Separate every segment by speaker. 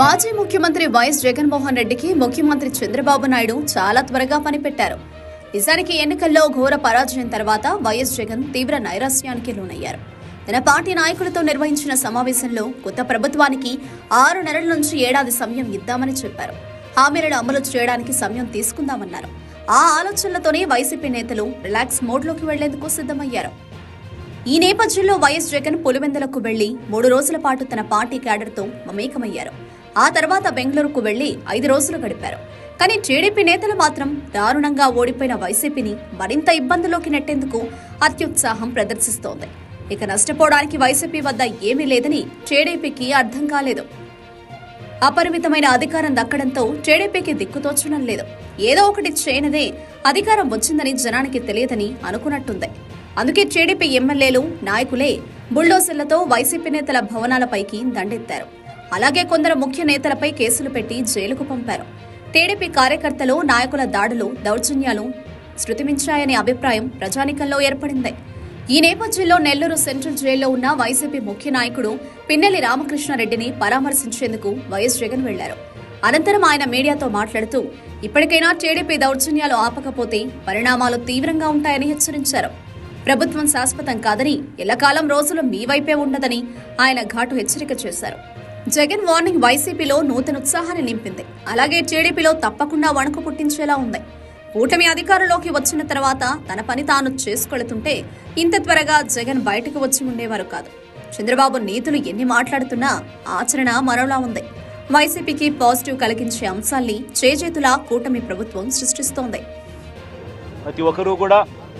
Speaker 1: మాజీ ముఖ్యమంత్రి వైఎస్ జగన్మోహన్ రెడ్డికి ముఖ్యమంత్రి చంద్రబాబు నాయుడు చాలా త్వరగా పనిపెట్టారు. నిజానికి ఎన్నికల్లో ఘోర పరాజయం తర్వాత వైఎస్ జగన్ తీవ్ర నైరాశ్యానికి లోనయ్యారు. తన పార్టీ నాయకులతో నిర్వహించిన సమావేశంలో కొత్త ప్రభుత్వానికి ఆరు నెలల నుంచి ఏడాది సమయం ఇద్దామని చెప్పారు. హామీలను అమలు చేయడానికి సమయం తీసుకుందామన్నారు. ఆ ఆలోచనలతోనే వైసీపీ నేతలు రిలాక్స్ మోడ్లోకి వెళ్ళేందుకు సిద్ధమయ్యారు. ఈ నేపథ్యంలో వైఎస్ జగన్ పులివెందులకు వెళ్ళి మూడు రోజుల పాటు తన పార్టీ క్యాడర్తో మమేకమయ్యారు. ఆ తర్వాత బెంగళూరుకు వెళ్ళి ఐదు రోజులు గడిపారు. కానీ టీడీపీ నేతలు మాత్రం దారుణంగా ఓడిపోయిన వైసీపీని మరింత ఇబ్బందులోకి నెట్టేందుకు అత్యుత్సాహం ప్రదర్శిస్తోంది. ఇక నష్టపోవడానికి వైసీపీ వద్ద ఏమీ లేదని టీడీపీకి అర్థం కాలేదు. అపరిమితమైన అధికారం దక్కడంతో టీడీపీకి దిక్కుతోచడం లేదు. ఏదో ఒకటి చేయనిదే అధికారం వచ్చిందని జనానికి తెలియదని అనుకున్నట్టుంది. అందుకే టీడీపీ ఎమ్మెల్యేలు నాయకులే బుల్డోజర్లతో వైసీపీ నేతల భవనాలపైకి దండెత్తారు. అలాగే కొందరు ముఖ్య నేతలపై కేసులు పెట్టి జైలుకు పంపారు. టీడీపీ కార్యకర్తలు నాయకుల దాడులు దౌర్జన్యాలు శృతిమించాయనే అభిప్రాయం ప్రజానికంలో ఏర్పడింది. ఈ నేపథ్యంలో నెల్లూరు సెంట్రల్ జైల్లో ఉన్న వైసీపీ ముఖ్య నాయకుడు పిన్నెల్లి రామకృష్ణారెడ్డిని పరామర్శించేందుకు వైఎస్ జగన్ వెళ్ళారు. అనంతరం ఆయన మీడియాతో మాట్లాడుతూ ఇప్పటికైనా టీడీపీ దౌర్జన్యాలు ఆపకపోతే పరిణామాలు తీవ్రంగా ఉంటాయని హెచ్చరించారు. ప్రభుత్వం శాశ్వతం కాదని ఎల్లకాలం రోజులు మీ వైపే ఉండదని ఆయన ఘాటు హెచ్చరిక చేశారు. జగన్ వార్నింగ్ వైసీపీలో నూతన ఉత్సాహాన్ని నింపింది. అలాగే టీడీపీలో తప్పకుండా వణుకు పుట్టించేలా ఉంది. కూటమి అధికారంలోకి వచ్చిన తర్వాత తన పని తాను చేసుకెళుతుంటే ఇంత త్వరగా జగన్ బయటకు వచ్చి ఉండేవారు కాదు. చంద్రబాబు నీతులు ఎన్ని మాట్లాడుతున్నా ఆచరణ మరోలా ఉంది. వైసీపీకి పాజిటివ్ కలిగించే అంశాల్ని చేజేతులా కూటమి ప్రభుత్వం సృష్టిస్తోంది.
Speaker 2: ప్రతి ఒక్కరూ కూడా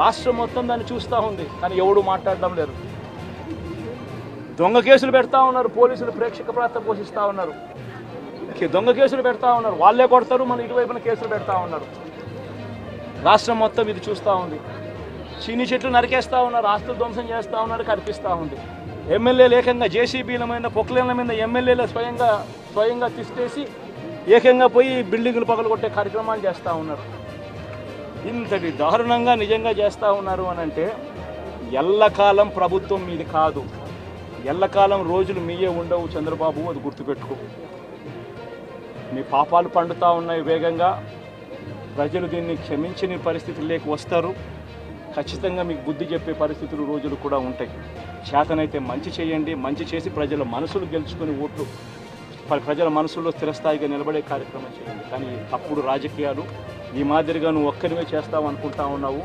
Speaker 2: రాష్ట్రం మొత్తం దాన్ని చూస్తూ ఉంది కానీ ఎవడు మాట్లాడడం లేదు. దొంగ కేసులు పెడతా ఉన్నారు పోలీసులు ప్రేక్షక ప్రాంతం పోషిస్తూ ఉన్నారు. దొంగ కేసులు పెడతా ఉన్నారు వాళ్ళే కొడతారు మన ఇటువైపున కేసులు పెడతా ఉన్నారు. రాష్ట్రం మొత్తం ఇది చూస్తూ ఉంది. చిన్ని చెట్లు నరికేస్తూ ఉన్నారు ఆస్తులు ధ్వంసం చేస్తూ ఉన్నారు కనిపిస్తూ ఉంది. ఎమ్మెల్యేలు ఏకంగా జేసీబీల మీద పొక్లేన్ల మీద ఎమ్మెల్యేలు స్వయంగా స్వయంగా తిష్టేసి ఏకంగా పోయి బిల్డింగులు పగలగొట్టే కార్యక్రమాలు చేస్తూ ఉన్నారు. ఇంతటి దారుణంగా నిజంగా చేస్తూ ఉన్నారు అని అంటే ఎల్లకాలం ప్రభుత్వం మీది కాదు. ఎల్లకాలం రోజులు మీయే ఉండవు చంద్రబాబు అది గుర్తుపెట్టుకో. మీ పాపాలు పండుతూ ఉన్నాయి వేగంగా. ప్రజలు దీన్ని క్షమించని పరిస్థితులు లేక వస్తారు. ఖచ్చితంగా మీకు బుద్ధి చెప్పే పరిస్థితులు రోజులు కూడా ఉంటాయి. చేతనైతే మంచి చేయండి మంచి చేసి ప్రజల మనసులు గెలుచుకొని ఓట్లు ప్రజల మనసుల్లో స్థిరస్థాయిగా నిలబడే కార్యక్రమం చేయండి. కానీ తప్పుడు రాజకీయాలు ఈ మాదిరిగా నువ్వు ఒక్కరివే చేస్తావు అనుకుంటా ఉన్నావు.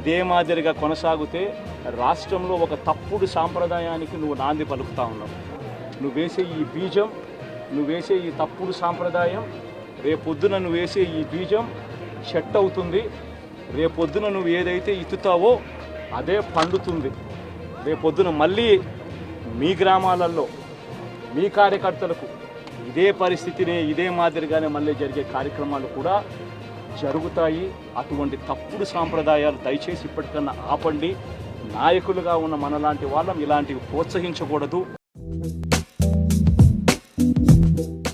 Speaker 2: ఇదే మాదిరిగా కొనసాగితే రాష్ట్రంలో ఒక తప్పుడు సాంప్రదాయానికి నువ్వు నాంది పలుకుతా ఉన్నావు. నువ్వు వేసే ఈ బీజం నువ్వు వేసే ఈ తప్పుడు సాంప్రదాయం రేపొద్దున నువ్వు వేసే ఈ బీజం చెట్టు అవుతుంది. రేపొద్దున నువ్వు ఏదైతే ఇత్తుతావో అదే పండుతుంది. రేపొద్దున మళ్ళీ మీ గ్రామాలలో మీ కార్యకర్తలకు ఇదే పరిస్థితిని ఇదే మాదిరిగానే మళ్ళీ జరిగే కార్యక్రమాలు కూడా జరుగుతాయి. అటువంటి తప్పుడు సాంప్రదాయాలు దయచేసి ఇప్పటికన్నా ఆపండి. నాయకులుగా ఉన్న మనలాంటి వాళ్ళం ఇలాంటివి ప్రోత్సహించకూడదు.